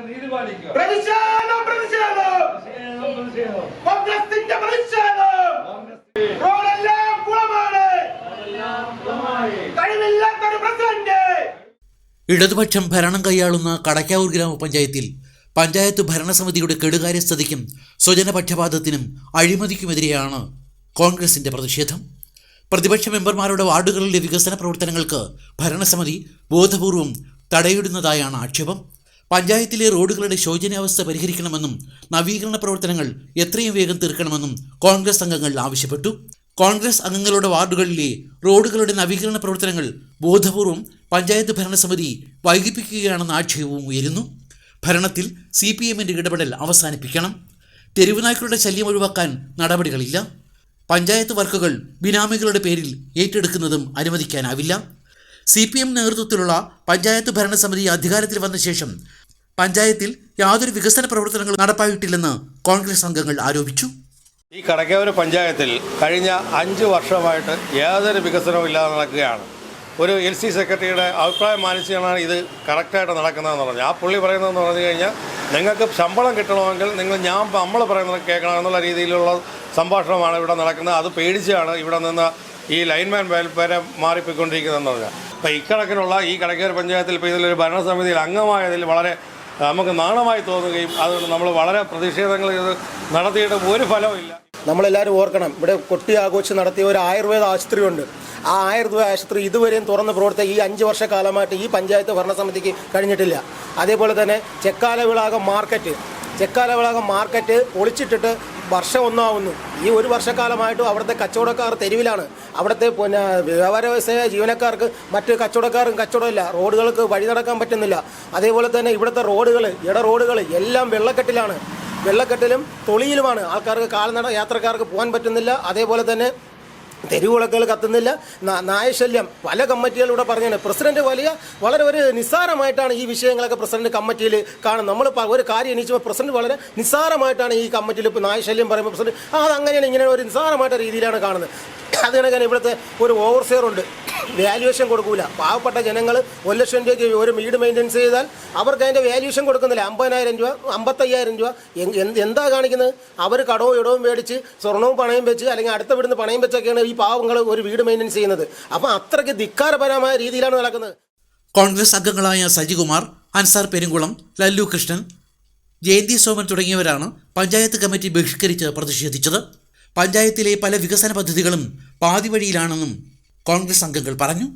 നീതി പാലിക്കുക. പ്രതിഷേധം പ്രതിഷേധം. പ്രതിഷേധം, പ്രതിഷേധം. കോൺഗ്രസിന്റെ പ്രതിഷേധം. കോൺഗ്രസ് റോഡെല്ലാം കുളമാണ്. അതെല്ലാം കഴിവില്ലാത്തൊരു പ്രസിഡന്റ്. ഇടതുപക്ഷം ഭരണം കൈയാളുന്ന കടക്കാവൂർ ഗ്രാമപഞ്ചായത്തിൽ പഞ്ചായത്ത് ഭരണസമിതിയുടെ കെടുകാര്യസ്ഥതയ്ക്കും സ്വജനപക്ഷപാതത്തിനും അഴിമതിക്കുമെതിരെയാണ് കോൺഗ്രസിന്റെ പ്രതിഷേധം. പ്രതിപക്ഷ മെമ്പർമാരുടെ വാർഡുകളിലെ വികസന പ്രവർത്തനങ്ങൾക്ക് ഭരണസമിതി ബോധപൂർവം തടയിടുന്നതായാണ് ആക്ഷേപം. പഞ്ചായത്തിലെ റോഡുകളുടെ ശോചനീയാവസ്ഥ പരിഹരിക്കണമെന്നും നവീകരണ പ്രവർത്തനങ്ങൾ എത്രയും വേഗം തീർക്കണമെന്നും കോൺഗ്രസ് അംഗങ്ങൾ ആവശ്യപ്പെട്ടു. കോൺഗ്രസ് അംഗങ്ങളുടെ വാർഡുകളിലെ റോഡുകളുടെ നവീകരണ പ്രവർത്തനങ്ങൾ ബോധപൂർവം പഞ്ചായത്ത് ഭരണസമിതി വൈകിപ്പിക്കുകയാണെന്ന ആക്ഷേപവും ഉയരുന്നു. ഭരണത്തിൽ സി പി എമ്മിന്റെ ഇടപെടൽ അവസാനിപ്പിക്കണം. തെരുവുനായ്ക്കളുടെ ശല്യം ഒഴിവാക്കാൻ നടപടികളില്ല. പഞ്ചായത്ത് വർക്കുകൾ ബിനാമികളുടെ പേരിൽ ഏറ്റെടുക്കുന്നതും അനുവദിക്കാനാവില്ല. സി പി എം നേതൃത്വത്തിലുള്ള പഞ്ചായത്ത് ഭരണസമിതി അധികാരത്തിൽ വന്ന ശേഷം പഞ്ചായത്തിൽ യാതൊരു വികസന പ്രവർത്തനങ്ങളും നടപ്പായിട്ടില്ലെന്ന് കോൺഗ്രസ് അംഗങ്ങൾ ആരോപിച്ചു. ഈ കടക്കേവര പഞ്ചായത്തിൽ കഴിഞ്ഞ അഞ്ച് വർഷമായിട്ട് യാതൊരു വികസനവും ഇല്ലാതെ നടക്കുകയാണ്. ഒരു എൽ സി സെക്രട്ടറിയുടെ അഭിപ്രായം മാനിച്ചാണ് ഇത് കറക്റ്റായിട്ട് നടക്കുന്നതെന്ന് പറഞ്ഞു. ആ പുള്ളി പറയുന്നതെന്ന് പറഞ്ഞു കഴിഞ്ഞാൽ നിങ്ങൾക്ക് ശമ്പളം കിട്ടണമെങ്കിൽ നിങ്ങൾ ഞാൻ നമ്മൾ പറയുന്നത് കേൾക്കണം എന്നുള്ള രീതിയിലുള്ള സംഭാഷണമാണ് ഇവിടെ നടക്കുന്നത്. അത് പേടിച്ചാണ് ഇവിടെ നിന്ന് ഈ ലൈൻമാൻ വരെ മാറിപ്പോയിക്കൊണ്ടിരിക്കുന്നതെന്ന് പറഞ്ഞാൽ. അപ്പോൾ ഇക്കണക്കിനുള്ള ഈ കടക്കേർ പഞ്ചായത്തിൽ ഇപ്പോൾ ഇതിലൊരു ഭരണസമിതിയിൽ അംഗമായതിൽ വളരെ നമുക്ക് നാണമായി തോന്നുകയും അതുകൊണ്ട് നമ്മൾ വളരെ പ്രതിഷേധങ്ങൾ ഇത് നടത്തിയിട്ട് ഒരു ഫലവും ഇല്ല. നമ്മളെല്ലാവരും ഓർക്കണം ഇവിടെ കൊട്ടി ആഘോഷിച്ച് നടത്തിയ ഒരു ആയുർവേദ ആശുപത്രിയുണ്ട്. ആ ആയുർവേദ ആശുപത്രി ഇതുവരെയും തുറന്ന് പ്രവർത്തിച്ച ഈ അഞ്ച് വർഷക്കാലമായിട്ട് ഈ പഞ്ചായത്ത് ഭരണസമിതിക്ക് കഴിഞ്ഞിട്ടില്ല. അതേപോലെ തന്നെ ചെക്കാല വിളാകം മാർക്കറ്റ് ചെക്കാല വിളാകം മാർക്കറ്റ് ഒളിച്ചിട്ടിട്ട് വർഷം ഒന്നാവുന്നു. ഈ ഒരു വർഷക്കാലമായിട്ടും അവിടുത്തെ കച്ചവടക്കാർ തെരുവിലാണ്. അവിടുത്തെ പിന്നെ വ്യാപാര വ്യവസായ ജീവനക്കാർക്ക് മറ്റ് കച്ചവടക്കാർക്കും കച്ചവടമില്ല റോഡുകൾക്ക് വഴി നടക്കാൻ പറ്റുന്നില്ല. അതേപോലെ തന്നെ ഇവിടുത്തെ റോഡുകൾ ഇട റോഡുകൾ എല്ലാം വെള്ളക്കെട്ടിലാണ്. വെള്ളക്കെട്ടിലും തൊളിയിലുമാണ്. ആൾക്കാർക്ക് കാൽനട യാത്രക്കാർക്ക് പോകാൻ പറ്റുന്നില്ല. അതേപോലെ തന്നെ തെരുവുളക്കുകൾ കത്തുന്നില്ല. നായശല്യം. പല കമ്മിറ്റികളിലൂടെ പറഞ്ഞാണ് പ്രസിഡന്റ് വലിയ വളരെ ഒരു നിസ്സാരമായിട്ടാണ് ഈ വിഷയങ്ങളൊക്കെ പ്രസിഡന്റ് കമ്മിറ്റിയിൽ കാണുന്നത്. നമ്മൾ ഒരു കാര്യം എണീച്ചപ്പോൾ പ്രസിഡന്റ് വളരെ നിസ്സാരമായിട്ടാണ് ഈ കമ്മിറ്റിയിൽ ഇപ്പോൾ നായശല്യം പറയുമ്പോൾ പ്രസിഡന്റ് അത് അങ്ങനെയാണ് ഇങ്ങനെ ഒരു നിസ്സാരമായിട്ട രീതിയിലാണ് കാണുന്നത്. അത് കണക്കാണ് ഇവിടുത്തെ ഒരു ഉണ്ട്. വാല്യുവേഷൻ കൊടുക്കൂല. പാവപ്പെട്ട ജനങ്ങൾ ഒരു ലക്ഷം രൂപയ്ക്ക് ഒരു വീട് മെയിന്റെനൻസ് ചെയ്താൽ അവർക്ക് അതിന്റെ വാല്യുവേഷൻ കൊടുക്കുന്നില്ല. അമ്പതിനായിരം രൂപ അമ്പത്തയ്യായിരം രൂപ. എന്ത് കാണിക്കുന്നത്? അവർ കടവും ഇടവും മേടിച്ച് സ്വർണവും പണയം വെച്ച് അല്ലെങ്കിൽ അടുത്ത വീടിന് പണയം വെച്ചൊക്കെയാണ് ഈ പാവങ്ങൾ ഒരു വീട് മെയിന്റെനൻസ് ചെയ്യുന്നത്. അപ്പം അത്രയ്ക്ക് ധിക്കാരപരമായ രീതിയിലാണ് നടക്കുന്നത്. കോൺഗ്രസ് അംഗങ്ങളായ സജികുമാർ അൻസാർ പെരുങ്കുളം ലല്ലു കൃഷ്ണൻ ജയന്തി സോമൻ തുടങ്ങിയവരാണ് പഞ്ചായത്ത് കമ്മിറ്റി ബഹിഷ്കരിച്ച് പ്രതിഷേധിച്ചത്. പഞ്ചായത്തിലെ പല വികസന പദ്ധതികളും പാതി വഴിയിലാണെന്നും കോൺഗ്രസ് അംഗങ്ങൾ പറഞ്ഞു.